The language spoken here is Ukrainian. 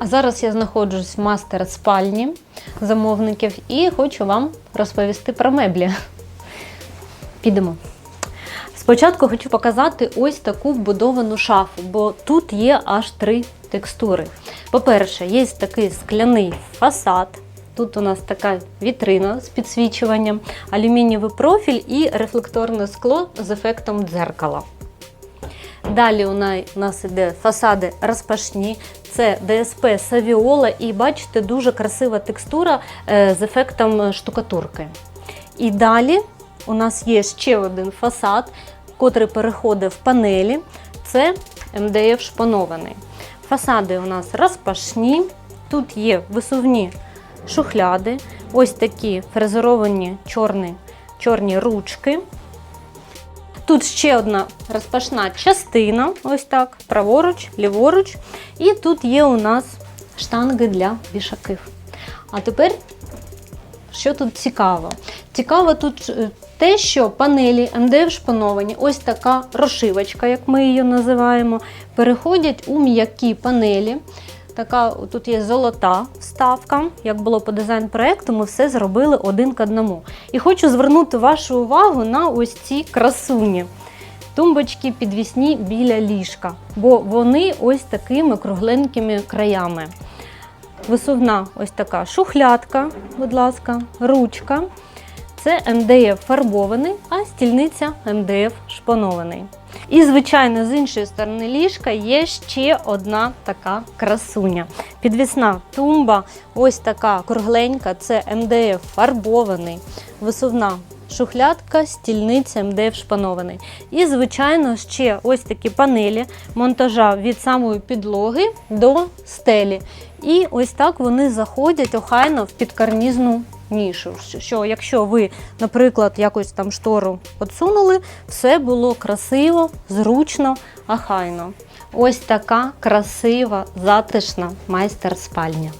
А зараз я знаходжусь в мастер спальні замовників і хочу вам розповісти про меблі. Підемо. Спочатку хочу показати ось таку вбудовану шафу, бо тут є аж три текстури. По-перше, є такий скляний фасад. Тут у нас така вітрина з підсвічуванням, алюмінієвий профіль і рефлекторне скло з ефектом дзеркала. Далі у нас- іде фасади розпашні, це ДСП Савіола, і бачите, дуже красива текстура е, з ефектом штукатурки. І далі у нас є ще один фасад, котрий переходить в панелі. Це МДФ шпанований. Фасади у нас розпашні, тут є висувні шухляди, ось такі фрезеровані чорні, чорні ручки. Тут ще одна розпашна частина, ось так, праворуч, ліворуч. І тут є у нас штанги для вішаків. А тепер, що тут цікаво? Цікаво тут е, те, що панелі МДФ шпановані, ось така розшивочка, як ми її називаємо, переходять у м'які панелі. Така тут є золота вставка. Як було по дизайн-проекту, ми все зробили один к одному. І хочу звернути вашу увагу на ось ці красуні. Тумбочки підвісні біля ліжка, бо вони ось такими кругленькими краями. Висувна ось така шухлядка, будь ласка, ручка. Це МДФ фарбований, а стільниця МДФ шпанований. І, звичайно, з іншої сторони ліжка є ще одна така красуня. Підвісна тумба, ось така кругленька, це МДФ фарбований, висувна шухлядка, стільниця МДФ шпанований. І, звичайно, ще ось такі панелі монтажа від самої підлоги до стелі. І ось так вони заходять охайно в підкарнізну нішу. Що якщо ви, наприклад, якось там штору підсунули, все було красиво, зручно, ахайно. Ось така красива, затишна майстер-спальня.